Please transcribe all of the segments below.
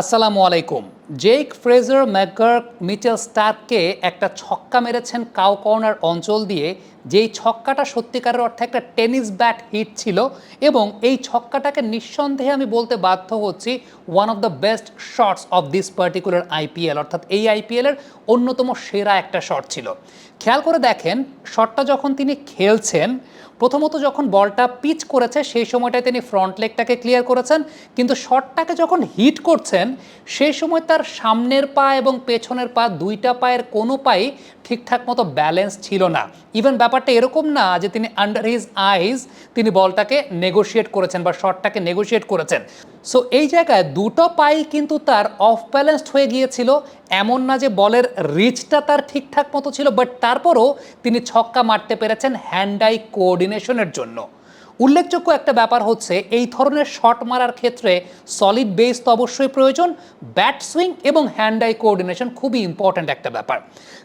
আসসালামু আলাইকুম। Jake Fraser McGurk Mitchell স্টার্ককে একটা ছক্কা মেরেছেন কাউ কর্নার অঞ্চল দিয়ে যেই ছক্কাটা সত্যিকারের অর্থে একটা টেনিস ব্যাট হিট ছিল এবং এই ছক্কাটাকে নিঃসন্দেহে আমি বলতে বাধ্য হচ্ছি one of the best shots of this particular IPL অর্থাৎ এই আইপিএলের অন্যতম সেরা একটা শট ছিল। খেয়াল করে দেখেন শটটা যখন তিনি খেলছেন, প্রথমত যখন বলটা পিচ করেছে, সেই সময়টায় তিনি ফ্রন্ট লেগটাকে ক্লিয়ার করেছেন, কিন্তু শটটাকে যখন হিট করছেন, সেই সময় তার সামনের পা এবং পেছনের পা দুইটা পায়ের কোনো পাই ঠিকঠাক মতো ব্যালেন্স ছিল না। ইভেন ব্যাপারটা এরকম না যে তিনি আন্ডার হিজ আইজ তিনি বলটাকে নেগোশিয়েট করেছেন বা শটটাকে নেগোশিয়েট করেছেন। সো এই জায়গায় দুটো পাই কিন্তু তার অফ ব্যালেন্সড হয়ে গিয়েছিল, এমন না যে বলের রিচটা তার ঠিকঠাক মতো ছিল বাট তারপরও তিনি ছক্কা মারতে পেরেছেন হ্যান্ড আই কোঅর্ডিনেশনের জন্য। উল্লেখযোগ্য একটা ব্যাপার হচ্ছে, এই ধরনের শট মারার ক্ষেত্রে সলিড বেস তো অবশ্যই প্রয়োজন ব্যাট সুইং এবং হ্যান্ড আই কোঅর্ডিনেশন খুবই ইম্পর্ট্যান্ট একটা ব্যাপার।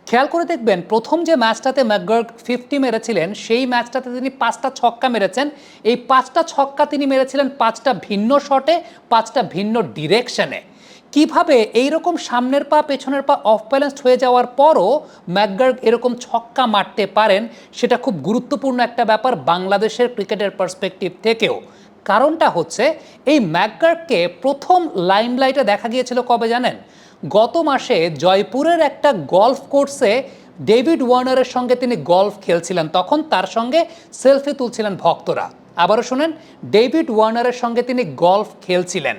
খেয়াল করে দেখবেন, প্রথম যে ম্যাচটাতে ম্যাকগার্গ ফিফটি মেরেছিলেন, সেই ম্যাচটাতে তিনি পাঁচটা ছক্কা মেরেছেন। এই পাঁচটা ছক্কা তিনি মেরেছিলেন পাঁচটা ভিন্ন শটে পাঁচটা ভিন্ন ডিরেকশনে কীভাবে এইরকম সামনের পা, পেছনের পা অফ ব্যালেন্সড হয়ে যাওয়ার পরও ম্যাকগার্গ এরকম ছক্কা মারতে পারেন, সেটা খুব গুরুত্বপূর্ণ একটা ব্যাপার বাংলাদেশের ক্রিকেটের পার্সপেক্টিভ থেকেও। কারণটা হচ্ছে, এই ম্যাকগার্গকে প্রথম লাইমলাইটে দেখা গিয়েছিল কবে জানেন? গত মাসে জয়পুরের একটা গলফ কোর্সে ডেভিড ওয়ার্নারের সঙ্গে তিনি গলফ খেলছিলেন। তখন তার সঙ্গে সেলফি তুলছিলেন ভক্তরা। আবারও শুনেন, ডেভিড ওয়ার্নারের সঙ্গে তিনি গলফ খেলছিলেন।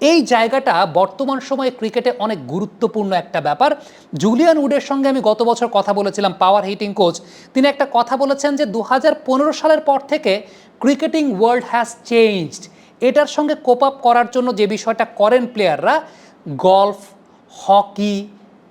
এই জায়গাটা বর্তমান সময়ে ক্রিকেটে অনেক গুরুত্বপূর্ণ একটা ব্যাপার। জুলিয়ান উডের সঙ্গে আমি গত বছর কথা বলেছিলাম পাওয়ার হিটিং কোচ তিনি একটা কথা বলেছেন যে দু হাজার পনেরো সালের পর থেকে ক্রিকেটিং ওয়ার্ল্ড হ্যাজ চেঞ্জড এটার সঙ্গে কোপ আপ করার জন্য যে বিষয়টা করেন প্লেয়াররা গলফ হকি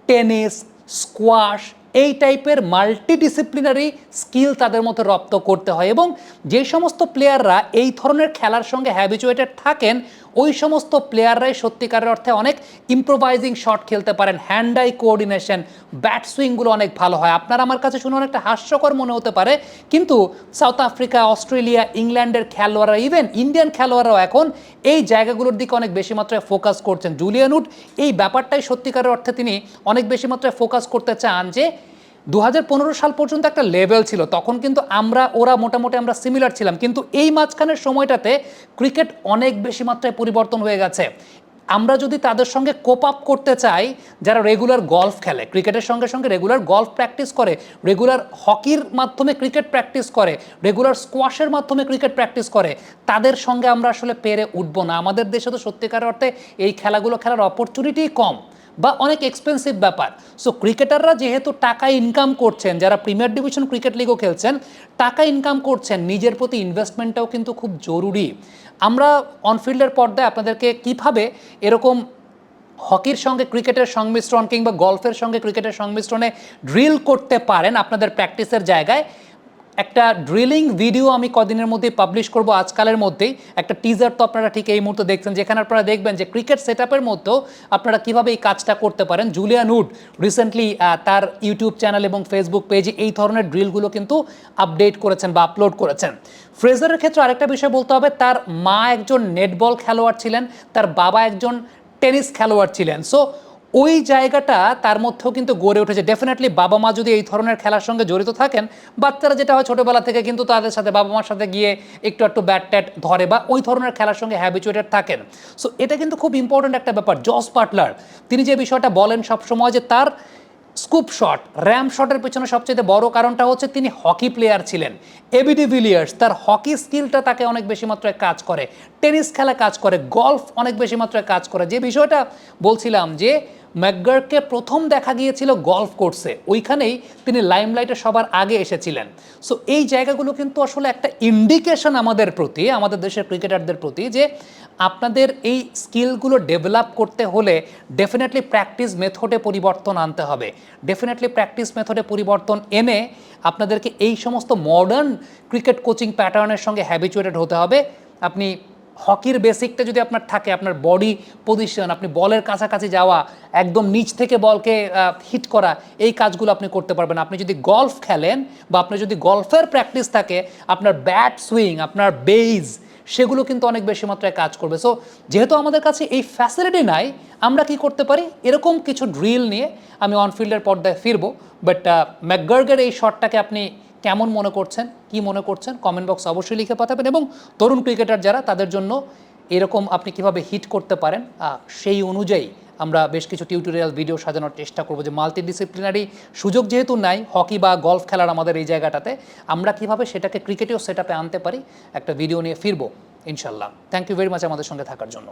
টেনিস স্কোয়াশ এই টাইপের মাল্টিডিসিপ্লিনারি স্কিল তাদের মধ্যে রপ্ত করতে হয় এবং যে সমস্ত প্লেয়াররা এই ধরনের খেলার সঙ্গে হ্যাবিচুয়েটেড থাকেন ওই সমস্ত প্লেয়াররাই সত্যিকারের অর্থে অনেক ইম্প্রোভাইজিং শট খেলতে পারেন। হ্যান্ড আই কোঅর্ডিনেশন ব্যাট সুইংগুলো অনেক ভালো হয়। আপনার আমার কাছে শুনে অনেকটা হাস্যকর মনে হতে পারে, কিন্তু সাউথ আফ্রিকা অস্ট্রেলিয়া ইংল্যান্ডের খেলোয়াড়রা ইভেন ইন্ডিয়ান খেলোয়াড়রাও এখন এই জায়গাগুলোর দিকে অনেক বেশি মাত্রায় ফোকাস করছেন। জুলিয়ান উড এই ব্যাপারটাই সত্যিকারের অর্থে তিনি অনেক বেশি মাত্রায় ফোকাস করতে চান যে দু হাজার পনেরো সাল পর্যন্ত একটা লেভেল ছিল, তখন কিন্তু আমরা, ওরা মোটামুটি আমরা সিমিলার ছিলাম। কিন্তু এই মাঝখানের সময়টাতে ক্রিকেট অনেক বেশি মাত্রায় পরিবর্তন হয়ে গেছে। আমরা যদি তাদের সঙ্গে কোপ আপ করতে চাই, যারা রেগুলার গলফ খেলে ক্রিকেটের সঙ্গে সঙ্গে রেগুলার গলফ প্র্যাকটিস করে রেগুলার হকির মাধ্যমে ক্রিকেট প্র্যাকটিস করে রেগুলার স্কোয়াশের মাধ্যমে ক্রিকেট প্র্যাকটিস করে, তাদের সঙ্গে আমরা আসলে পেরে উঠবো না। আমাদের দেশে তো সত্যিকার অর্থে এই খেলাগুলো খেলার অপরচুনিটিই কম বা অনেক এক্সপেন্সিভ ব্যাপার। সো ক্রিকেটাররা যেহেতু টাকা ইনকাম করছেন, যারা প্রিমিয়ার ডিভিশন ক্রিকেট লিগও খেলছেন, টাকা ইনকাম করছেন, নিজের প্রতি ইনভেস্টমেন্টটাও কিন্তু খুব জরুরি। আমরা অনফিল্ডের পর্দায় আপনাদেরকে কীভাবে এরকম হকির সঙ্গে ক্রিকেটের সংমিশ্রণ কিংবা গল্ফের সঙ্গে ক্রিকেটের সংমিশ্রণে ড্রিল করতে পারেন আপনাদের প্র্যাকটিসের জায়গায়। একটা ড্রিলিং ভিডিও আমি কদিনের মধ্যেই পাবলিশ করব আজকালের মধ্যেই। একটা টিজার তো আপনারা ঠিক এই মুহূর্তে দেখছেন, যেখানে আপনারা দেখবেন যে ক্রিকেট সেট আপের মধ্যেও আপনারা কীভাবে এই কাজটা করতে পারেন। জুলিয়ান উড রিসেন্টলি তার ইউটিউব চ্যানেল এবং ফেসবুক পেজে এই ধরনের ড্রিলগুলো কিন্তু আপডেট করেছেন বা আপলোড করেছেন। ফ্রেজারের ক্ষেত্রে আরেকটা বিষয় বলতে হবে, তার মা একজন নেটবল খেলোয়াড় ছিলেন, তার বাবা একজন টেনিস খেলোয়াড় ছিলেন। সো ওই জায়গাটা তার মধ্যেও কিন্তু গড়ে উঠেছে। ডেফিনেটলি বাবা মা যদি এই ধরনের খেলার সঙ্গে জড়িত থাকেন, বাচ্চারা যেটা হয় ছোটোবেলা থেকে কিন্তু তাদের সাথে, বাবা মার সাথে গিয়ে একটু একটু ব্যাট ট্যাট ধরে বা ওই ধরনের খেলার সঙ্গে হ্যাবিচুয়েটেড থাকেন। সো এটা কিন্তু খুব ইম্পর্ট্যান্ট একটা ব্যাপার। জস পাটলার তিনি যে বিষয়টা বলেন সবসময় যে তার স্কুপ শট র্যাম শটের পেছনে সবচেয়ে বড় কারণটা হচ্ছে তিনি হকি প্লেয়ার ছিলেন। এবিডি ভিলিয়ার্স তার হকি স্কিলটা তাকে অনেক বেশি মাত্রায় কাজ করে। টেনিস খেলা কাজ করে গলফ অনেক বেশি মাত্রায় কাজ করে। যে বিষয়টা বলছিলাম যে ম্যাকগার্ককে প্রথম দেখা গিয়েছিল গলফ কোর্সে। ওইখানেই তিনি লাইমলাইটে সবার আগে এসেছিলেন। সো এই জায়গাগুলো কিন্তু আসলে একটা ইন্ডিকেশন আমাদের প্রতি, আমাদের দেশের ক্রিকেটারদের প্রতি যে আপনাদের এই স্কিলগুলো ডেভেলপ করতে হলে ডেফিনেটলি প্র্যাকটিস মেথডে পরিবর্তন আনতে হবে। ডেফিনেটলি প্র্যাকটিস মেথডে পরিবর্তন এনে আপনাদেরকে এই সমস্ত মডার্ন ক্রিকেট কোচিং প্যাটার্নের সঙ্গে হ্যাবিচুয়েটেড হতে হবে। আপনি হকির বেসিকটা যদি আপনার থাকে, আপনার বডি পজিশন আপনি বলের কাছাকাছি যাওয়া, একদম নিচ থেকে বলকে হিট করা, এই কাজগুলো আপনি করতে পারবেন। আপনি যদি গলফ খেলেন বা আপনার যদি গলফের প্র্যাকটিস থাকে, আপনার ব্যাট সুইং আপনার বেইজ সেগুলো কিন্তু অনেক বেশি মাত্রায় কাজ করবে। সো যেহেতু আমাদের কাছে এই ফ্যাসিলিটি নাই, আমরা কি করতে পারি? এরকম কিছু ড্রিল নিয়ে আমি অনফিল্ডের পর্দায় ফিরবো বাট ম্যাকগার্গের এই শটটাকে আপনি কেমন মনে করছেন, কি মনে করছেন কমেন্ট বক্স অবশ্যই লিখে পাঠাবেন এবং তরুণ ক্রিকেটার যারা, তাদের জন্য এরকম আপনি কীভাবে হিট করতে পারেন সেই অনুযায়ী আমরা বেশ কিছু টিউটোরিয়াল ভিডিও সাজানোর চেষ্টা করব যে মাল্টি ডিসিপ্লিনারি সুযোগ যেহেতু নাই হকি বা গলফ খেলার আমাদের এই জায়গাটাতে, আমরা কীভাবে সেটাকে ক্রিকেটেও সেট আনতে পারি, একটা ভিডিও নিয়ে ফিরবো ইনশাল্লাহ থ্যাংক ইউ ভেরি মাচ আমাদের সঙ্গে থাকার জন্য।